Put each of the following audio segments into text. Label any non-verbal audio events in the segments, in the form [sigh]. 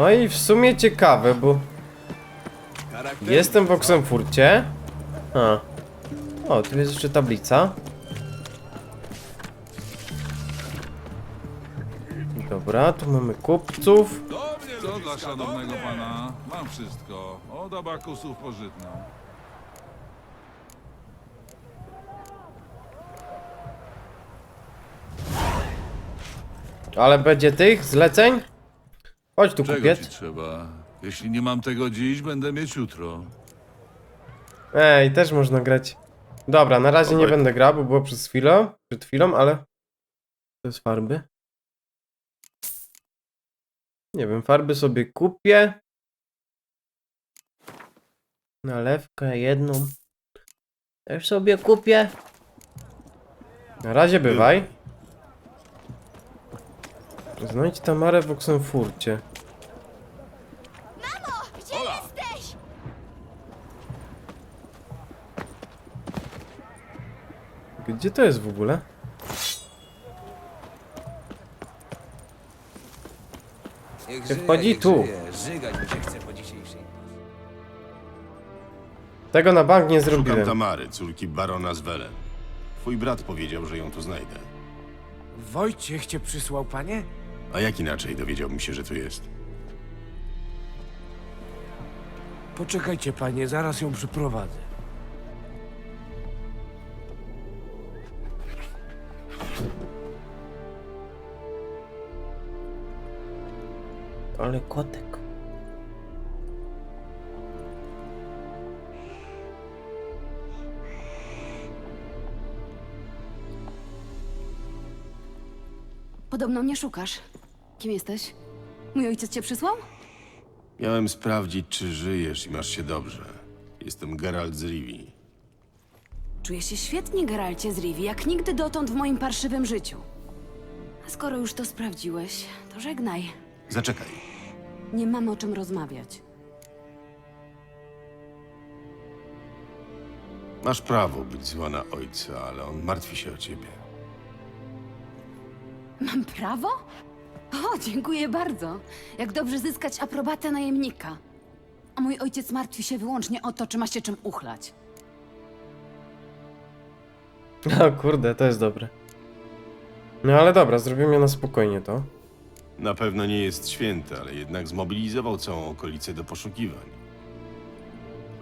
No i w sumie ciekawe, bo jestem w Oksenfurcie. A. O, tu jest jeszcze tablica. Dobra, tu mamy kupców. Co dla szanownego pana? Mam wszystko. Od abakusów pożytną. Ale będzie tych zleceń? Chodź tu, Czego kupiec. ci trzeba? Jeśli nie mam tego dziś, będę mieć jutro. Ej, też można grać. Dobra, na razie nie będę grał, bo było przez chwilę, przed chwilą, ale... To jest farby. Nie wiem, farby sobie kupię. Nalewkę jedną. Też sobie kupię. Na razie bywaj. Znajdź Tamarę w Oksenfurcie. Gdzie to jest w ogóle? Niech Nie wchodzi niech tu. żyje. Żygać mu się chce po dzisiejszej. Tego na bank nie Szukam zrobiłem. Tamary, córki barona z Welen. Twój brat powiedział, że ją tu znajdę. Wojciech cię przysłał, panie? A jak inaczej dowiedziałbym się, że tu jest? Poczekajcie, panie, zaraz ją przyprowadzę. Ale kotek. Podobno mnie szukasz. Kim jesteś? Mój ojciec cię przysłał? Miałem sprawdzić, czy żyjesz i masz się dobrze. Jestem Geralt z Rivii. Czuję się świetnie, Geralcie z Rivi, jak nigdy dotąd w moim parszywym życiu. A skoro już to sprawdziłeś, to żegnaj. Zaczekaj. Nie mamy o czym rozmawiać. Masz prawo być zła na ojca, ale on martwi się o ciebie. Mam prawo? O, dziękuję bardzo. Jak dobrze zyskać aprobatę najemnika. A mój ojciec martwi się wyłącznie o to, czy ma się czym uchlać. [laughs] O kurde, to jest dobre. No ale dobra, zrobimy na spokojnie to. Na pewno nie jest święty, ale jednak zmobilizował całą okolicę do poszukiwań.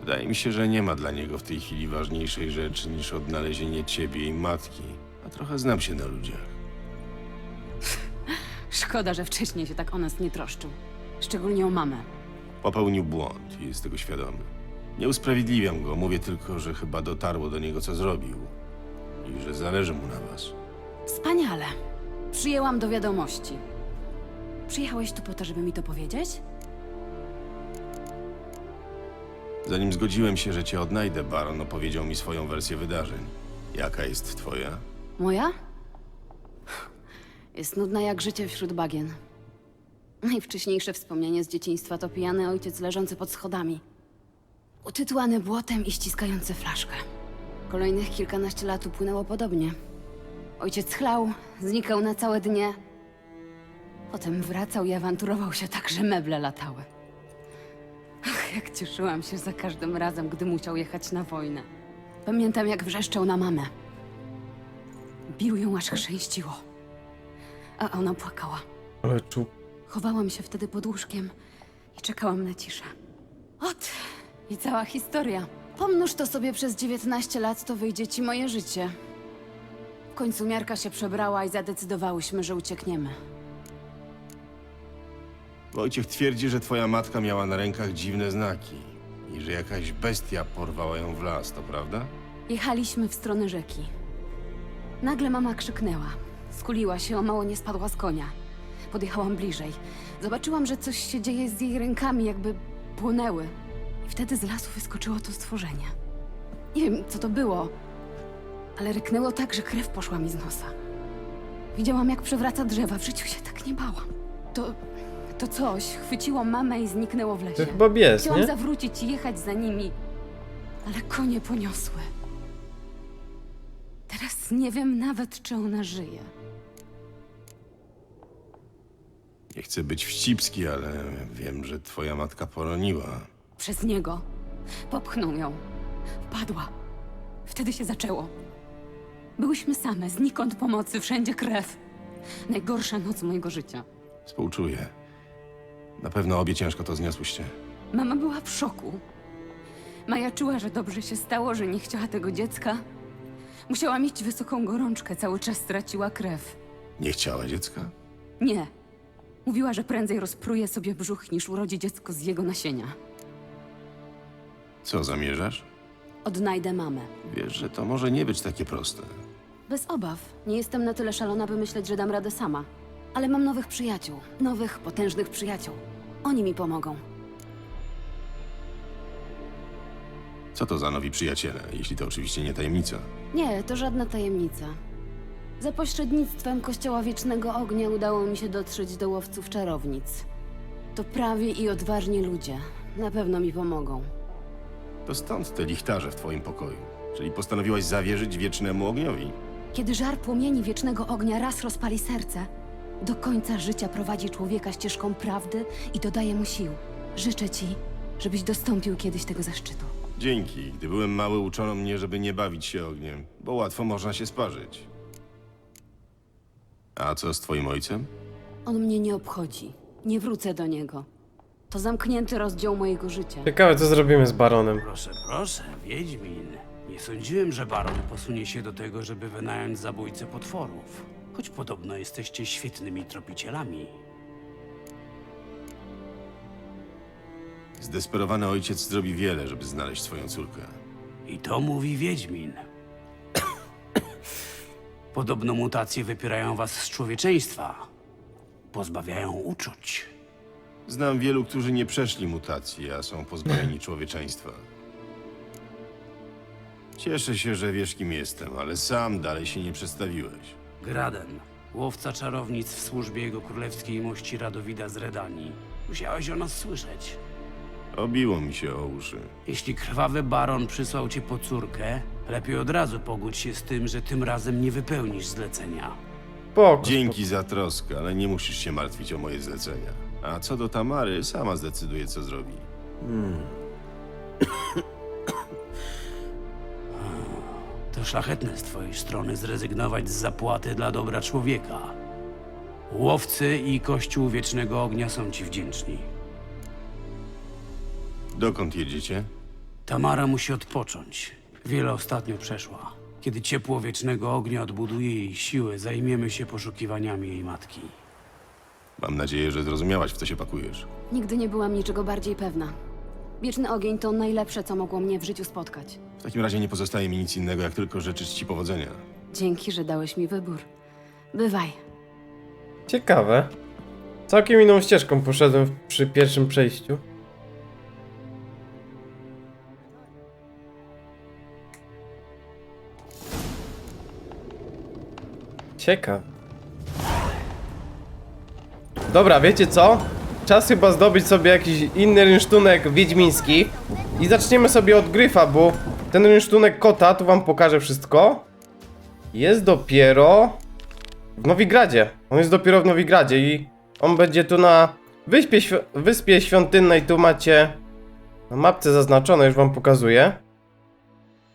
Wydaje mi się, że nie ma dla niego w tej chwili ważniejszej rzeczy niż odnalezienie ciebie i matki. A trochę znam się na ludziach. [laughs] Szkoda, że wcześniej się tak o nas nie troszczył. Szczególnie o mamę. Popełnił błąd i jest tego świadomy. Nie usprawiedliwiam go, mówię tylko, że chyba dotarło do niego, co zrobił. I że zależy mu na was. Wspaniale. Przyjęłam do wiadomości. Przyjechałeś tu po to, żeby mi to powiedzieć? Zanim zgodziłem się, że cię odnajdę, Baron opowiedział mi swoją wersję wydarzeń. Jaka jest twoja? Moja? Jest nudna jak życie wśród bagien. Najwcześniejsze wspomnienie z dzieciństwa to pijany ojciec leżący pod schodami. Utytułany błotem i ściskający flaszkę. Kolejnych kilkanaście lat upłynęło podobnie. Ojciec chlał, znikał na całe dnie. Potem wracał i awanturował się tak, że meble latały. Ach, jak cieszyłam się za każdym razem, gdy musiał jechać na wojnę. Pamiętam, jak wrzeszczał na mamę. Bił ją aż chrzęściło. A ona płakała. Ale czu... Chowałam się wtedy pod łóżkiem i czekałam na ciszę. Ot, i cała historia. Pomnóż to sobie przez 19 lat, to wyjdzie ci moje życie. W końcu miarka się przebrała i zadecydowałyśmy, że uciekniemy. Wojciech twierdzi, że twoja matka miała na rękach dziwne znaki i że jakaś bestia porwała ją w las, to prawda? Jechaliśmy w stronę rzeki. Nagle mama krzyknęła. Skuliła się, o mało nie spadła z konia. Podjechałam bliżej. Zobaczyłam, że coś się dzieje z jej rękami, jakby płonęły. I wtedy z lasu wyskoczyło to stworzenie. Nie wiem, co to było, ale ryknęło tak, że krew poszła mi z nosa. Widziałam, jak przewraca drzewa. W życiu się tak nie bałam. To, to coś chwyciło mamę i zniknęło w To lesie. chyba bies, Chciałam nie? zawrócić i jechać za nimi, ale konie poniosły. Teraz nie wiem nawet, czy ona żyje. Nie chcę być wścibski, ale wiem, że twoja matka poroniła. Przez niego. Popchnął ją. Padła. Wtedy się zaczęło. Byłyśmy same, znikąd pomocy, wszędzie krew. Najgorsza noc mojego życia. Współczuję. Na pewno obie ciężko to zniosłyście. Mama była w szoku. Majaczyła, że dobrze się stało, że nie chciała tego dziecka. Musiała mieć wysoką gorączkę, cały czas straciła krew. Nie chciała dziecka? Nie. Mówiła, że prędzej rozpruje sobie brzuch, niż urodzi dziecko z jego nasienia. Co zamierzasz? Odnajdę mamę. Wiesz, że to może nie być takie proste. Bez obaw. Nie jestem na tyle szalona, by myśleć, że dam radę sama. Ale mam nowych przyjaciół. Nowych, potężnych przyjaciół. Oni mi pomogą. Co to za nowi przyjaciele, jeśli to oczywiście nie tajemnica? Nie, to żadna tajemnica. Za pośrednictwem Kościoła Wiecznego Ognia udało mi się dotrzeć do łowców czarownic. To prawi i odważni ludzie. Na pewno mi pomogą. To stąd te lichtarze w twoim pokoju. Czyli postanowiłaś zawierzyć wiecznemu ogniowi. Kiedy żar płomieni Wiecznego Ognia raz rozpali serce, do końca życia prowadzi człowieka ścieżką prawdy i dodaje mu sił. Życzę ci, żebyś dostąpił kiedyś tego zaszczytu. Dzięki. Gdy byłem mały, uczono mnie, żeby nie bawić się ogniem, bo łatwo można się sparzyć. A co z twoim ojcem? On mnie nie obchodzi. Nie wrócę do niego. To zamknięty rozdział mojego życia. Ciekawe, co zrobimy z baronem. Proszę, proszę, Wiedźmin. Nie sądziłem, że baron posunie się do tego, żeby wynająć zabójcę potworów. Choć podobno jesteście świetnymi tropicielami. Zdesperowany ojciec zrobi wiele, żeby znaleźć swoją córkę. I to mówi Wiedźmin. Podobno mutacje wypierają was z człowieczeństwa. Pozbawiają uczuć. Znam wielu, którzy nie przeszli mutacji, a są pozbawieni [laughs] człowieczeństwa. Cieszę się, że wiesz, kim jestem, ale sam dalej się nie przedstawiłeś. Graden, łowca czarownic w służbie jego królewskiej mości Radowida z Redanii. Musiałeś o nas słyszeć. Obiło mi się o uszy. Jeśli krwawy baron przysłał cię po córkę, lepiej od razu pogódź się z tym, że tym razem nie wypełnisz zlecenia. Spoko, Dzięki za troskę, ale nie musisz się martwić o moje zlecenia. A co do Tamary, sama zdecyduje, co zrobi. To szlachetne z twojej strony zrezygnować z zapłaty dla dobra człowieka. Łowcy i Kościół Wiecznego Ognia są ci wdzięczni. Dokąd jedziecie? Tamara musi odpocząć. Wiele ostatnio przeszła. Kiedy ciepło Wiecznego Ognia odbuduje jej siły, zajmiemy się poszukiwaniami jej matki. Mam nadzieję, że zrozumiałaś, w co się pakujesz. Nigdy nie byłam niczego bardziej pewna. Wieczny ogień to najlepsze, co mogło mnie w życiu spotkać. W takim razie nie pozostaje mi nic innego, jak tylko życzyć ci powodzenia. Dzięki, że dałeś mi wybór. Bywaj. Ciekawe. Całkiem inną ścieżką poszedłem w- przy pierwszym przejściu. Ciekawe. Dobra, wiecie co? Czas chyba zdobyć sobie jakiś inny rynsztunek wiedźmiński. I zaczniemy sobie od gryfa, bo ten rynsztunek kota, tu wam pokażę wszystko. Jest dopiero w Nowigradzie. On jest dopiero w Nowigradzie i on będzie tu na wyspie, świ- wyspie świątynnej. Tu macie na mapce zaznaczone, już wam pokazuję.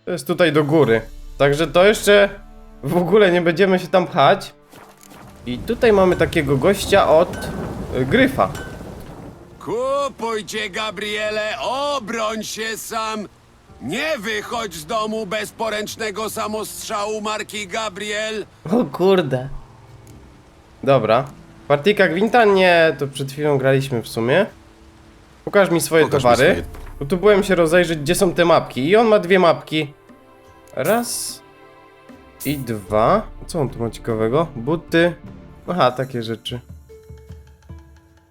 To jest tutaj do góry. Także to jeszcze w ogóle nie będziemy się tam pchać. I tutaj mamy takiego gościa od y, Gryfa. Kupujcie, Gabriele, obroń się sam! Nie wychodź z domu bez poręcznego samostrzału marki Gabriel! O kurde. Dobra. Partyjka Gwinta? Nie, to przed chwilą graliśmy w sumie. Pokaż mi swoje Pokaż mi towary. swoje- Bo tu byłem się rozejrzeć, gdzie są te mapki. I on ma dwie mapki. Raz. I dwa. Co on tu ma ciekawego? Buty. Aha, takie rzeczy.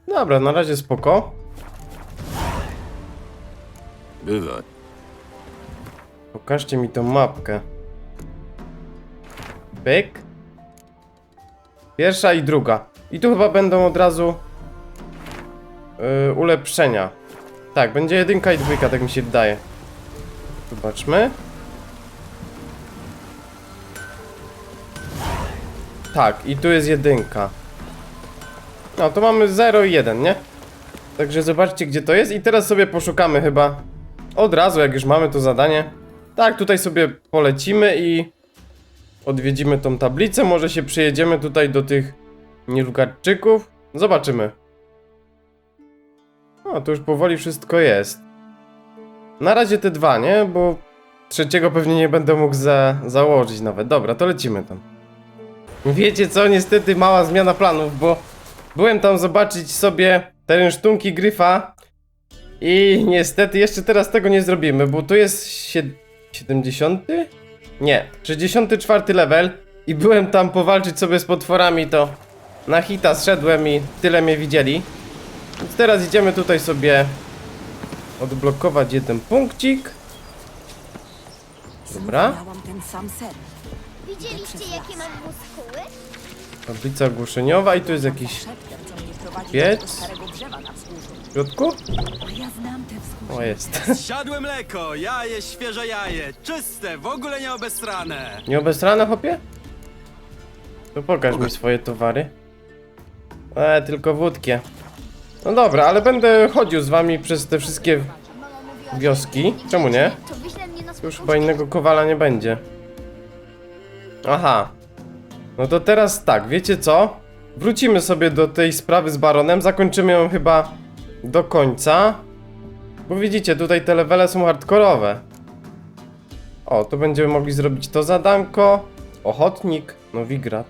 Dobra, na razie spoko. Bywaj. Pokażcie mi tą mapkę. Pyk. Pierwsza i druga. I tu chyba będą od razu yy, ulepszenia. Tak, będzie jedynka i dwójka, tak mi się wydaje. Zobaczmy. Tak, i tu jest jedynka. No to mamy 0 i 1, nie? Także zobaczcie gdzie to jest i teraz sobie poszukamy chyba od razu jak już mamy to zadanie. Tak, tutaj sobie polecimy i odwiedzimy tą tablicę, może się przyjedziemy tutaj do tych Nilfgaardczyków. Zobaczymy. No, to już powoli wszystko jest. Na razie te dwa, nie? Bo trzeciego pewnie nie będę mógł za założyć nawet. Dobra, to lecimy tam. Wiecie co? Niestety mała zmiana planów, bo byłem tam zobaczyć sobie teren sztunki gryfa i niestety jeszcze teraz tego nie zrobimy, bo tu jest. 70? Nie, 64 level i byłem tam powalczyć sobie z potworami, to na hita zszedłem i tyle mnie widzieli. Więc teraz idziemy tutaj sobie odblokować jeden punkcik. Dobra. Miałam ten sam sen. Widzieliście jakie mam muskuły? Tablica ogłoszeniowa i tu jest jakiś Szeptem, co mnie prowadzi Piec? do tego starego drzewa na A ja znam te wzgórze. O, jest. [laughs] Siadłe mleko, jaje, świeże jaje, czyste, w ogóle nie obesrane. Nie obesrane, hopie? To pokaż mi swoje towary. E, tylko wódkie. No dobra, ale będę chodził z wami przez te wszystkie wioski. Czemu nie? to wyślę mnie na Już chyba innego kowala nie będzie. Aha. No to teraz tak, wiecie co? Wrócimy sobie do tej sprawy z baronem, zakończymy ją chyba do końca. Bo widzicie, tutaj te levele są hardkorowe. O, to będziemy mogli zrobić to zadanko. Ochotnik, Nowigrad.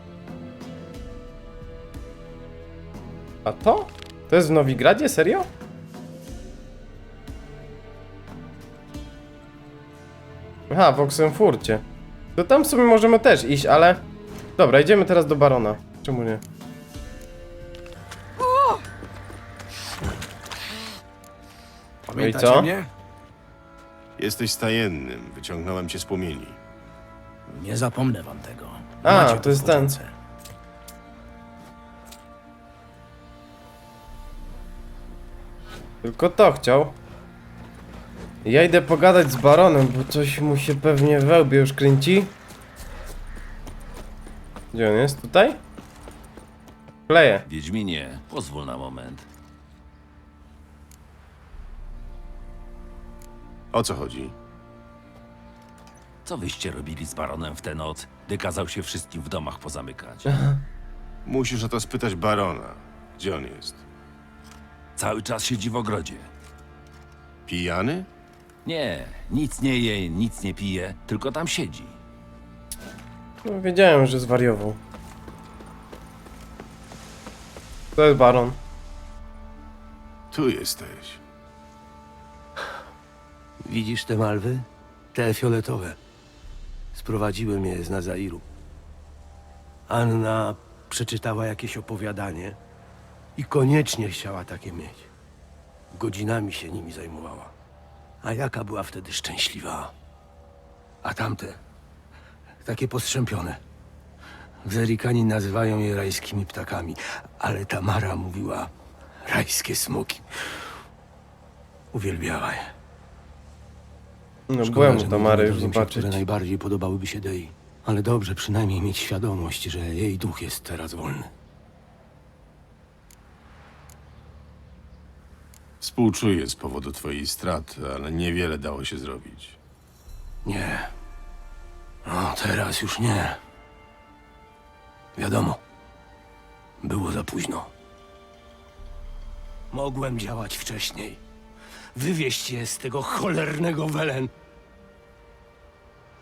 A to? To jest w Nowigradzie? Serio? Aha, w Oxenfurcie. To tam sobie możemy też iść, ale... Dobra, idziemy teraz do Barona. Czemu nie? Pamiętacie co? mnie? Jesteś stajennym. Wyciągnąłem cię z płomieni. Nie zapomnę wam tego. A, Macie to jest ten. Tylko to chciał. Ja idę pogadać z Baronem, bo coś mu się pewnie we łbie już kręci. Gdzie on jest? Tutaj? Kleje. Wiedźminie, pozwól na moment. O co chodzi? Co wyście robili z baronem w tę noc, gdy kazał się wszystkim w domach pozamykać? Musisz o to spytać barona. Gdzie on jest? Cały czas siedzi w ogrodzie. Pijany? Nie, nic nie je, nic nie pije, tylko tam siedzi. No, wiedziałem, że zwariował. To jest Baron. Tu jesteś. Widzisz te malwy? Te fioletowe. Sprowadziłem je z Nazairu. Anna przeczytała jakieś opowiadanie i koniecznie chciała takie mieć. Godzinami się nimi zajmowała. A jaka była wtedy szczęśliwa. A tamte, takie postrzępione. Zerikani nazywają je rajskimi ptakami, ale Tamara mówiła rajskie smoki. Uwielbiała je. No Szkoda, byłem że nie Tamary już dowiaduję się, zobaczyć. które najbardziej podobałyby się Dei. Ale dobrze przynajmniej mieć świadomość, że jej duch jest teraz wolny. Współczuję z powodu twojej straty, ale niewiele dało się zrobić. Nie. No, teraz już nie. Wiadomo. Było za późno. Mogłem działać wcześniej. Wywieźć je z tego cholernego Welen.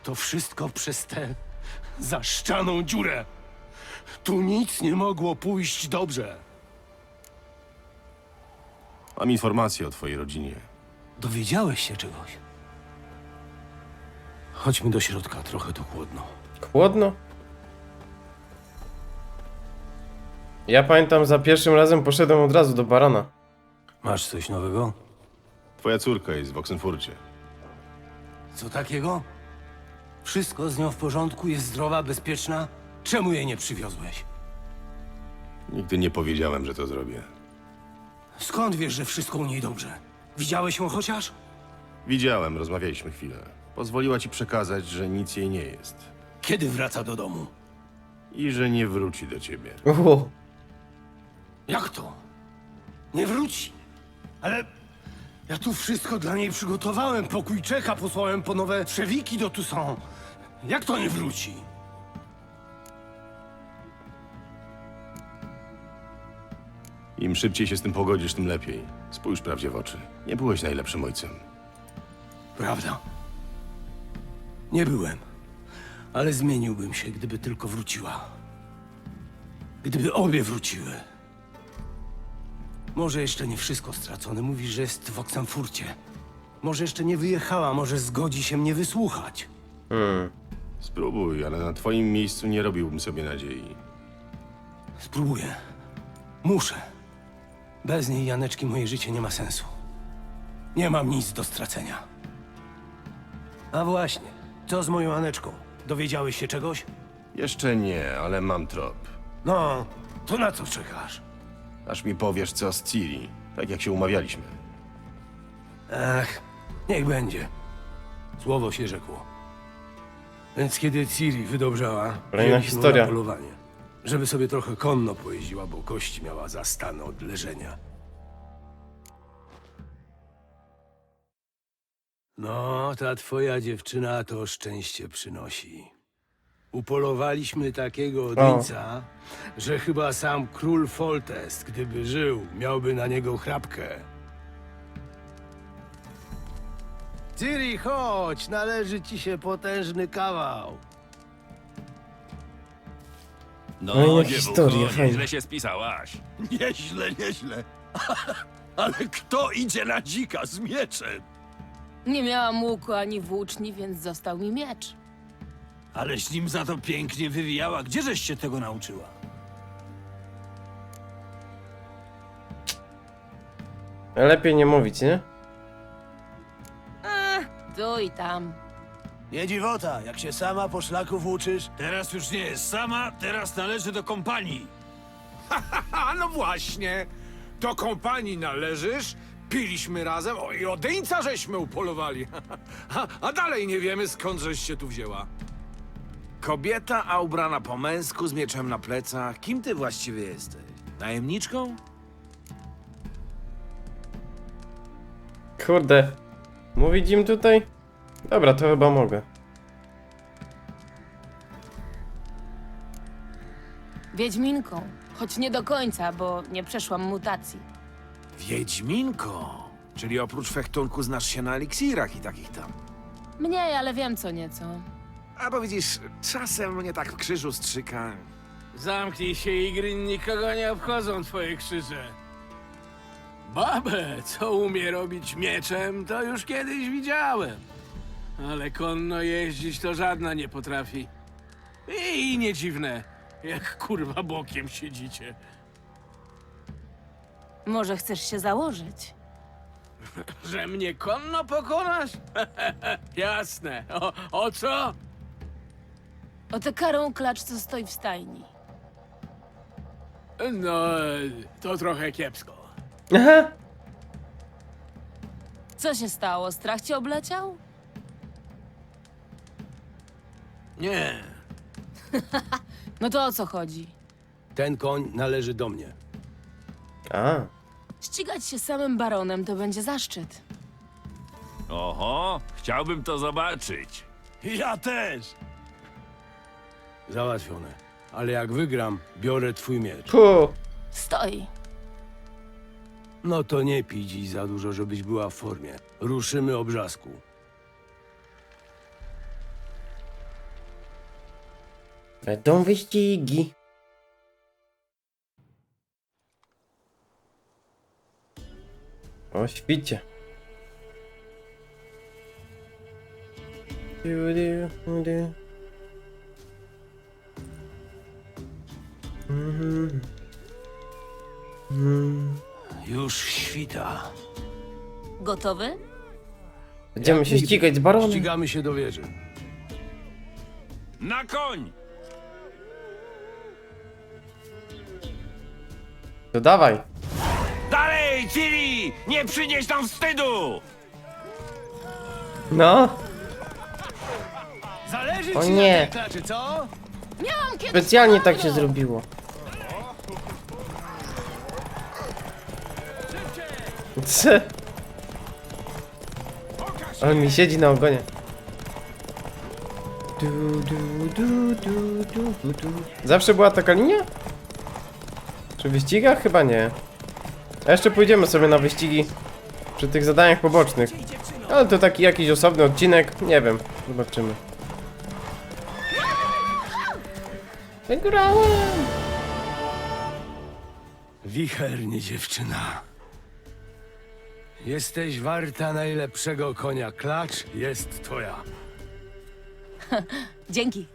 To wszystko przez tę zaszczaną dziurę. Tu nic nie mogło pójść dobrze. Mam informacje o twojej rodzinie. Dowiedziałeś się czegoś? Chodźmy do środka, trochę tu chłodno. Chłodno? Ja pamiętam, za pierwszym razem poszedłem od razu do Barona. Masz coś nowego? Twoja córka jest w Oxenfurcie. Co takiego? Wszystko z nią w porządku, jest zdrowa, bezpieczna? Czemu jej nie przywiozłeś? Nigdy nie powiedziałem, że to zrobię. Skąd wiesz, że wszystko u niej dobrze? Widziałeś ją chociaż? Widziałem, rozmawialiśmy chwilę. Pozwoliła ci przekazać, że nic jej nie jest. Kiedy wraca do domu? I że nie wróci do ciebie. Uhu. Jak to? Nie wróci. Ale ja tu wszystko dla niej przygotowałem. Pokój czeka, posłałem po nowe trzewiki do Toussaint. Jak to nie wróci? Im szybciej się z tym pogodzisz, tym lepiej. Spójrz prawdzie w oczy. Nie byłeś najlepszym ojcem. Prawda. Nie byłem. Ale zmieniłbym się, gdyby tylko wróciła. Gdyby obie wróciły. Może jeszcze nie wszystko stracone. Mówisz, że jest w Oksamfurcie. Może jeszcze nie wyjechała, może zgodzi się mnie wysłuchać. Hmm. Spróbuj, ale na twoim miejscu nie robiłbym sobie nadziei. Spróbuję. Muszę. Bez niej, Janeczki, moje życie nie ma sensu. Nie mam nic do stracenia. A właśnie, co z moją Aneczką? Dowiedziałeś się czegoś? Jeszcze nie, ale mam trop. No, to na co czekasz? Aż mi powiesz, co z Ciri, tak jak się umawialiśmy. Ach, niech będzie. Słowo się rzekło. Więc kiedy Ciri wydobrzała, Kolejna wzięliśmy ją historia. na polowanie. Żeby sobie trochę konno pojeździła, bo kość miała zastane od leżenia. No, ta twoja dziewczyna to szczęście przynosi. Upolowaliśmy takiego odyńca, że chyba sam król Foltest, gdyby żył, miałby na niego chrapkę. Ciri, chodź, należy ci się potężny kawał. No, No i jak dziewucho, historia, nieźle się spisałaś. Nieźle, nieźle. [laughs] Ale kto idzie na dzika z mieczem? Nie miałam łuku ani włóczni, więc został mi miecz. Aleś nim za to pięknie wywijała. Gdzieżeś się tego nauczyła? Lepiej nie mówić, nie? Tu i tam. Nie dziwota, jak się sama po szlaku włóczysz. Teraz już nie jest sama, teraz należy do kompanii. A no właśnie, do kompanii należysz, piliśmy razem o, i odeńca żeśmy upolowali. A, a dalej nie wiemy skąd żeś się tu wzięła. Kobieta, a ubrana po męsku, z mieczem na plecach. Kim ty właściwie jesteś? Najemniczką? Kurde. Mówić im tutaj? Dobra, to chyba mogę. Wiedźminką. Choć nie do końca, bo nie przeszłam mutacji. Wiedźminko. Czyli oprócz fechtunku znasz się na eliksirach i takich tam. Mniej, ale wiem co nieco. A bo widzisz, czasem mnie tak w krzyżu strzyka. Zamknij się, Igrin, nikogo nie obchodzą twoje krzyże. Babę, co umie robić mieczem, to już kiedyś widziałem. Ale konno jeździć to żadna nie potrafi. I nie dziwne, jak kurwa bokiem siedzicie. Może chcesz się założyć? Że mnie konno pokonasz? [laughs] Jasne. O, o co? O tę karą klacz, co stoi w stajni. No, to trochę kiepsko. Aha! Co się stało? Strach cię obleciał? Nie. [laughs] No to o co chodzi? Ten koń należy do mnie. A. Ścigać się samym baronem to będzie zaszczyt. Oho, chciałbym to zobaczyć. Ja też. Załatwione. Ale jak wygram, biorę twój miecz. Puh. Stoi. No to nie pij dziś za dużo, żebyś była w formie. Ruszymy obrzasku. Będą wyścigi. O świcie. Du, du, du. Już świta. Gotowy? Będziemy się ścigać z baronem. Ścigamy się do wieży. Na koń! To dawaj. Dalej, Ciri! Nie przynieś nam wstydu! No. Zależy O ci nie. na tej klaczy, co? Miałam kiedyś Specjalnie tak się zrobiło. Cze? Ale mi siedzi na ogonie. Du, du, du, du, du, du, du. Zawsze była taka linia? Przy wyścigach? Chyba nie. A jeszcze pójdziemy sobie na wyścigi przy tych zadaniach pobocznych. Ale to taki jakiś osobny odcinek. Nie wiem. Zobaczymy. Wygrałem! Wichernie, dziewczyna. Jesteś warta najlepszego konia. Klacz jest twoja. [laughs] Dzięki.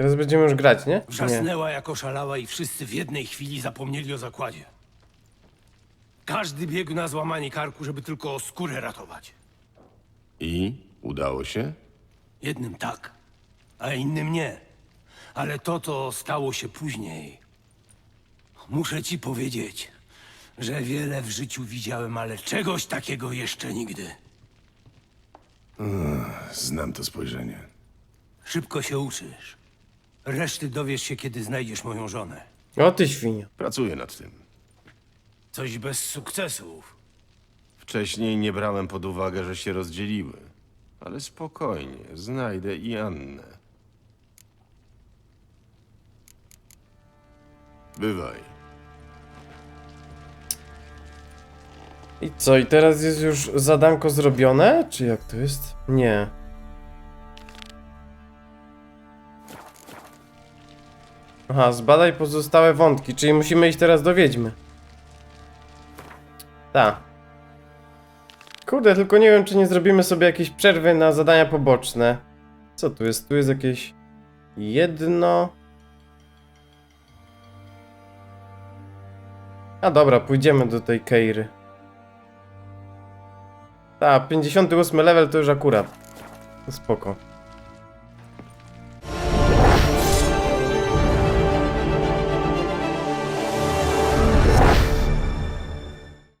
Teraz będziemy już grać, nie? Nie. Wrzasnęła jako szalała i wszyscy w jednej chwili zapomnieli o zakładzie. Każdy biegł na złamanie karku, żeby tylko skórę ratować. I? Udało się? Jednym tak, a innym nie. Ale to, to stało się później. Muszę ci powiedzieć, że wiele w życiu widziałem, ale czegoś takiego jeszcze nigdy. Znam to spojrzenie. Szybko się uczysz. Reszty dowiesz się, kiedy znajdziesz moją żonę. O ty świnio. Pracuję nad tym. Coś bez sukcesów. Wcześniej nie brałem pod uwagę, że się rozdzieliły. Ale spokojnie, znajdę i Annę. Bywaj. I co, i teraz jest już zadanko zrobione? Czy jak to jest? Nie. Aha, zbadaj pozostałe wątki, czyli musimy iść teraz do wiedźmy. Tak. Kurde, tylko nie wiem, czy nie zrobimy sobie jakiejś przerwy na zadania poboczne. Co tu jest? Tu jest jakieś jedno. A dobra, pójdziemy do tej Keiry. Tak, 58 level to już akurat. Spoko.